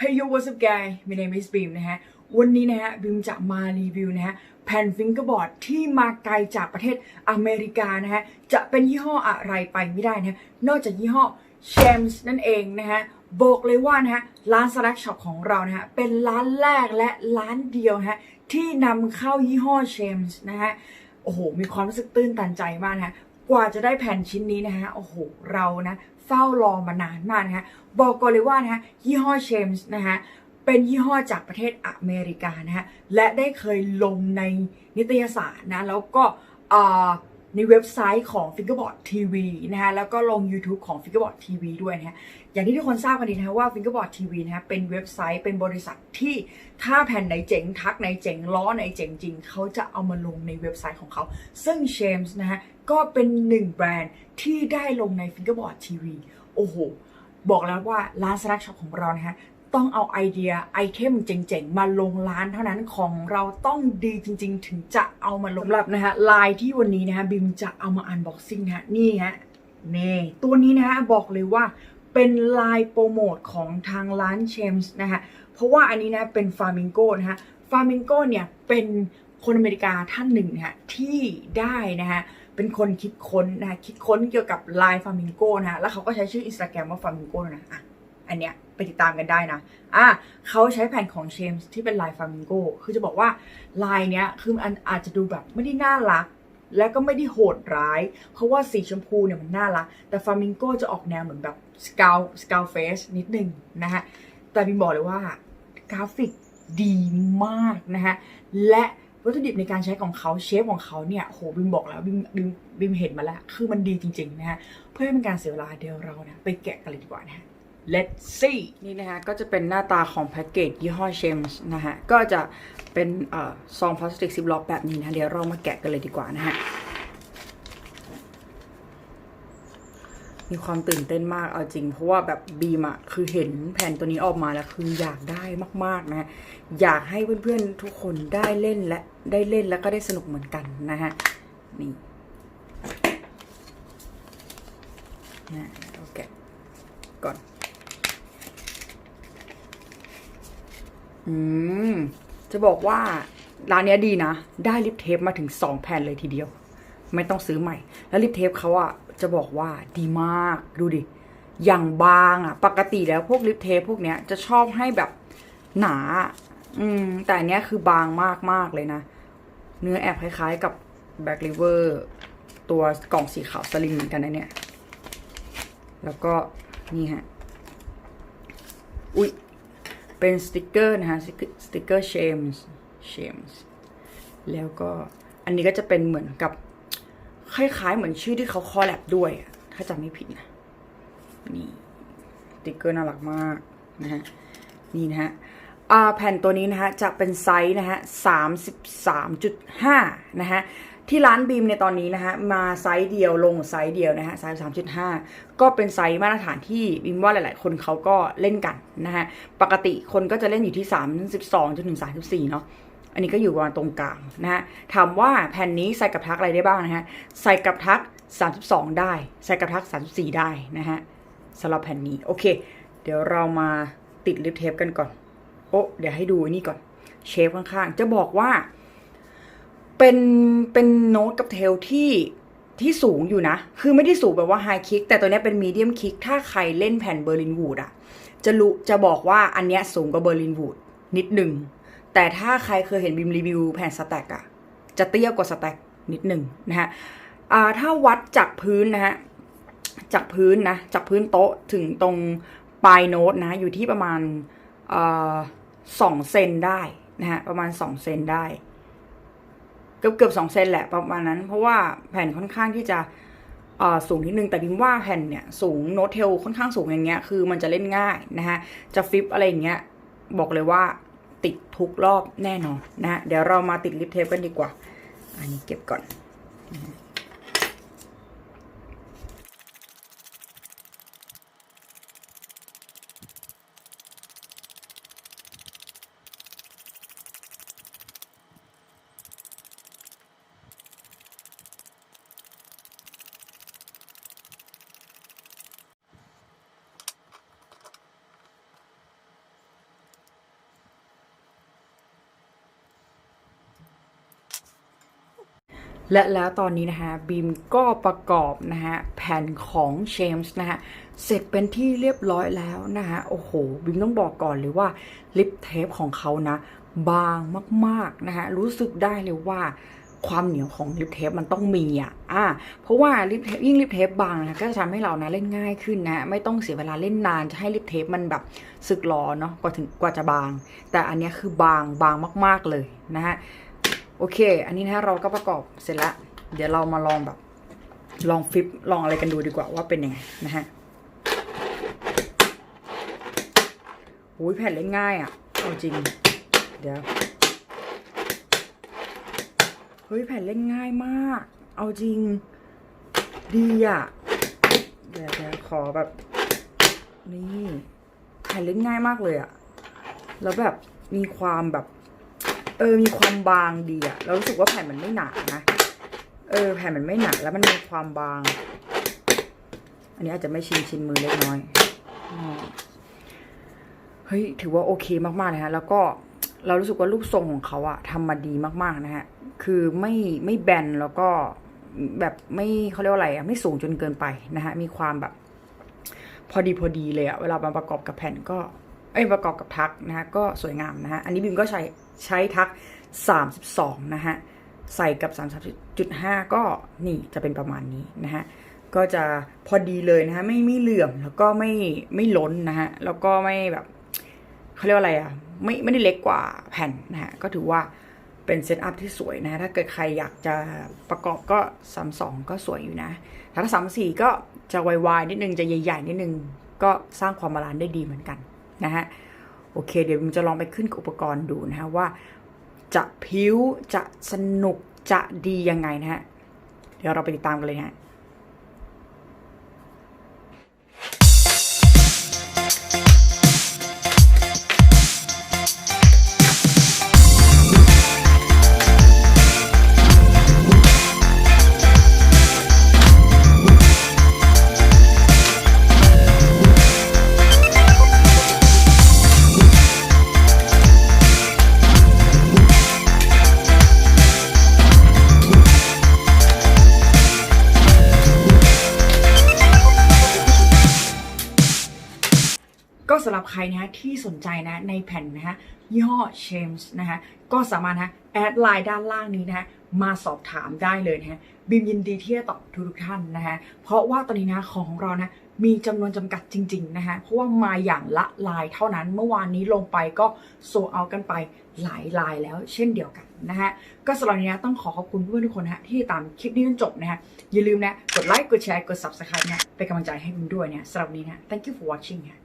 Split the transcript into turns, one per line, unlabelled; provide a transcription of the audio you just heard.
Hey yo what's up guy my name is Beam นะฮะ วันนี้นะฮะบิมจะมารีวิวนะฮะแผ่นฟิงเกอร์บอร์ดที่มาไกลจากประเทศอเมริกานะฮะ จะเป็นยี่ห้ออะไรไปไม่ได้นะฮะนอกจากยี่ห้อ c h a m s นั่นเองนะฮะบอกเลยว่านะฮะร้าน Slack Shop ของเรานะฮะเป็นร้านแรกและร้านเดียวะฮะที่นำเข้ายี่ห้อ c h a m s นะฮะโอ้โหมีความรู้สึกตื้นตันใจมากนะฮะกว่าจะได้แผ่นชิ้นนี้นะฮะโอ้โหเรานะ เฝ้ารอมานานมากนะฮะบอกก่อนเลยว่านะฮะยี่ห้อเชมส์นะฮะเป็นยี่ห้อจากประเทศอเมริกานะฮะและได้เคยลงในนิตยสารนะแล้วก็อ่า ในเว็บไซต์ของ Fingerboard TV นะฮะแล้วก็ลง YouTube ของ Fingerboard TV ด้วยนะฮะอย่างที่ทุกคนทราบกันดีนะฮะว่า Fingerboard TV นะฮะเป็นเว็บไซต์เป็นบริษัทที่ถ้าแผ่นไหนเจ๋งทักไหนเจ๋งล้อไหนเจ๋งจริง เขาจะเอามาลงในเว็บไซต์ของเขา ซึ่ง s h a m s นะฮะก็เป็นหนึ่งแบรนด์ที่ได้ลงใน Fingerboard TV โอ้โห บอกแล้วว่าร้าน Slack Shop ของเรานะฮะ ต้องเอาไอเดียไอเทมเจ๋งๆ มาลงร้านเท่านั้นของเราต้องดีจริงๆ ถึงจะเอามาลงสำหรับนะฮะลายที่วันนี้นะฮะบิมจะเอามาอันบ็อกซิ่งนะฮะนี่ฮะนี่ตัวนี้นะฮะบอกเลยว่าเป็นลายโปรโมทของทางร้านเชมส์นะฮะเพราะว่าอันนี้นะเป็นฟามิงโกนะฮะฟามิงโกเนี่ยเป็นคนอเมริกาท่านหนึ่งนะฮะที่ได้นะฮะเป็นคนคิดค้นนะฮะคิดค้นเกี่ยวกับลายฟามิงโกนะฮะแล้วเขาก็ใช้ชื่ออินสตาแกรมว่าฟามิงโกนะอะ อันเนี้ยไปติดตามกันได้นะ อะเขาใช้แผ่นของเชมส์ที่เป็นลายฟามิงโก คือจะบอกว่าลายเนี้ยคือมันอาจจะดูแบบไม่ได้น่ารัก และก็ไม่ได้โหดร้าย เพราะว่าสีชมพูเนี่ยมันน่ารัก แต่ฟามิงโกจะออกแนวเหมือนแบบสกาวสกาวเฟสนิดนึงนะฮะ แต่บิมบอกเลยว่ากราฟิกดีมากนะฮะ และวัตถุดิบในการใช้ของเขาเชฟของเขาเนี่ยโหบิมบอกแล้วบิมบิมบิมเห็นมาแล้ว คือมันดีจริงๆนะฮะ เพื่อให้เป็นการเสียเวลาเดี๋ยวเรานะไปแกะกันเลยดีกว่านะฮะ Let's see นี่นะฮะก็จะเป็นหน้าตาของแพ็กเกจยี่ห้อเชมส์นะฮะ ก็จะเป็นซองพลาสติกซิปล็อกแบบนี้นะ เดี๋ยวเรามาแกะกันเลยดีกว่านะฮะ มีความตื่นเต้นมากเอาจริง เพราะว่าแบบบีมอะคือเห็นแผ่นตัวนี้ออกมาแล้วคืออยากได้มาก ๆ นะะอยากให้เพื่อน ๆ ทุกคนได้เล่นและได้เล่นแล้วก็ได้สนุกเหมือนกันนะฮะ นี่นะโอเคก่อน อืม จะบอกว่าร้านเนี้ยดีนะ ได้ลิปเทปมาถึงสองแผ่นเลยทีเดียว ไม่ต้องซื้อใหม่ แล้วลิปเทปเขาอะจะบอกว่าดีมาก ดูดิ อย่างบางอะปกติแล้วพวกลิปเทปพวกเนี้ยจะชอบให้แบบหนา อืม แต่อันเนี้ยคือบางมากมากเลยนะ เนื้อแอบคล้ายๆกับแบ็กลิเวอร์ตัวกล่องสีขาวสลิงเหมือนกันนะเนี่ย แล้วก็นี่ฮะ อุ๊ย เป็นสติกเกอร์นะฮะสติกเกอร์เชมส์เชมส์แล้วก็อันนี้ก็จะเป็นเหมือนกับ คล้ายๆ เหมือนชื่อที่เขาคอลแลบด้วย ถ้าจำไม่ผิดนะ นี่สติกเกอร์น่ารักมากนะฮะ นี่นะฮะอ่าแผ่นตัวนี้นะฮะจะเป็นไซส์นะฮะสามสิบสามจุดห้านะฮะ ที่ร้านบีมในตอนนี้นะฮะมาไซส์เดียวลงไซส์เดียวนะฮะไซส์สามจุดห้าก็เป็นไซส์มาตรฐานที่บีมว่าหลาย ๆ คนเขาก็เล่นกันนะฮะปกติคนก็จะเล่นอยู่ที่สามสิบสองจนถึงสามสิบสี่เนาะอันนี้ก็อยู่ประมาณตรงกลางนะฮะถามว่าแผ่นนี้ใส่กับทักอะไรได้บ้างนะฮะใส่กับทัก 32 ได้ ใส่กับทัก 34 ได้นะฮะสำหรับแผ่นนี้โอเค เดี๋ยวเรามาติดลิปเทปกันก่อน โอ้เดี๋ยวให้ดูนี่ก่อน เชฟข้างๆ จะบอกว่า เป็นเป็นโน้ตกับเทลที่ที่สูงอยู่นะ คือไม่ได้สูงแบบว่าไฮคิก แต่ตัวเนี้ยเป็นมีเดียมคิก ถ้าใครเล่นแผ่นเบอร์ลินวูดอะจะรู้จะบอกว่าอันเนี้ยสูงกว่าเบอร์ลินวูดนิดหนึ่ง แต่ถ้าใครเคยเห็นบิมรีวิวแผ่นสแต็กอะจะเตี้ยกว่าสแต็กนิดหนึ่งนะฮะอ่าถ้าวัดจากพื้นนะฮะ จากพื้นนะ จากพื้นโต๊ะถึงตรงปลายโน้ตนะ อยู่ที่ประมาณสองเซนได้นะฮะ ประมาณสองเซนได้ กือบเกือบสองเซนแหละประมาณนั้น เพราะว่าแผ่นค่อนข้างที่จะสูงนิดนึงแต่บิมว่าแผ่นเนี่ยสูงโน้ตเทลค่อนข้างสูงอย่างเงี้ยคือมันจะเล่นง่ายนะฮะจะฟิปอะไรอย่างเงี้ยบอกเลยว่าติดทุกรอบแน่นอนนะะเดี๋ยวเรามาติดลิปเทปกันดีกว่า อันนี้เก็บก่อน และแล้วตอนนี้นะฮะบีมก็ประกอบนะฮะแผ่นของเชมส์นะฮะเสร็จเป็นที่เรียบร้อยแล้วนะฮะโอ้โหบีมต้องบอกก่อนเลยว่าลิปเทปของเขานะ บางมากๆนะฮะรู้สึกได้เลยว่าความเหนียวของลิปเทปมันต้องมีอะอ่าเพราะว่าลิปเทปยิ่งลิปเทปบางนะก็จะทำให้เรานะเล่นง่ายขึ้นนะ ไม่ต้องเสียเวลาเล่นนานจะให้ลิปเทปมันแบบสึกหรอเนาะกว่าถึงกว่าจะบาง แต่อันนี้คือบางบางมาก ๆเลยนะฮะ โอเค อันนี้นะฮะเราก็ประกอบเสร็จแล้วเดี๋ยวเรามาลองแบบ ลองฟิปลองอะไรกันดูดีกว่าว่าเป็นยังไงนะฮะโอ้ยแผ่นเล่นง่ายอะ เอาจริง เดี๋ยว เฮ้ยแผ่นเล่นง่ายมาก เอาจริง ดีอะ เดี๋ยวเดี๋ยวขอแบบ นี่ แผ่นเล่นง่ายมากเลยอะ แล้วแบบมีความแบบ เออมีความบางดีอะเรารู้สึกว่าแผ่นมันไม่หนานะ เออ แผ่นมันไม่หนาแล้วมันมีความบาง อันนี้อาจจะไม่ชินชินมือเล็กน้อยเฮ้ยถือว่าโอเคมากๆเลยฮะ แล้วก็เรารู้สึกว่ารูปทรงของเขาอะทำมาดีมากๆนะฮะ คือไม่ไม่แบนแล้วก็แบบไม่เขาเรียกว่าอะไรอะไม่สูงจนเกินไปนะฮะ มีความแบบ พอดีพอดีเลยอะเวลามาประกอบกับแผ่นก็ เอ้ยประกอบกับทักนะฮะก็สวยงามนะฮะอันนี้บิมก็ใช้ใช้ทัก 32 นะฮะใส่กับ 33.5 ก็นี่จะเป็นประมาณนี้นะฮะก็จะพอดีเลยนะฮะไม่ไม่เหลื่อมแล้วก็ไม่ไม่ล้นนะฮะแล้วก็ไม่แบบเขาเรียกว่าอะไรอะไม่ไม่ได้เล็กกว่าแผ่นนะฮะก็ถือว่าเป็นเซตอัพที่สวยนะฮะถ้าเกิดใครอยากจะประกอบก็32ก็สวยอยู่นะถ้า34ก็จะวายๆนิดนึงจะใหญ่ๆนิดนึงก็สร้างความบาลานซ์ได้ดีเหมือนกัน นะฮะโอเค เดี๋ยวผมจะลองไปขึ้นอุปกรณ์ดูนะฮะว่าจะพิ้วจะสนุกจะดียังไงนะฮะเดี๋ยวเราไปติดตามกันเลยนะ ก็สำหรับใครนะฮะที่สนใจนะในแผ่นนะฮะยี่ห้อ James นะฮะก็สามารถนะแอดไลน์ด้านล่างนี้นะฮะมาสอบถามได้เลยนะฮะบิมยินดีที่จะตอบทุกทุกท่านนะฮะเพราะว่าตอนนี้นะของเรานะมีจำนวนจำกัดจริง ๆ นะฮะเพราะว่ามาอย่างละลายเท่านั้นเมื่อวานนี้ลงไปก็โซเอากันไปหลายลายแล้วเช่นเดียวกันนะฮะก็สำหรับนี้นะต้องขอขอบคุณเพื่อนทุกคนนะฮะที่ตามคลิปนี้จนจบนะฮะอย่าลืมนะกดไลค์กดแชร์กด subscribe นะเป็นกำลังใจให้บิมด้วยเนี่ยสำหรับนนี้นะ thank you for watching ฮะ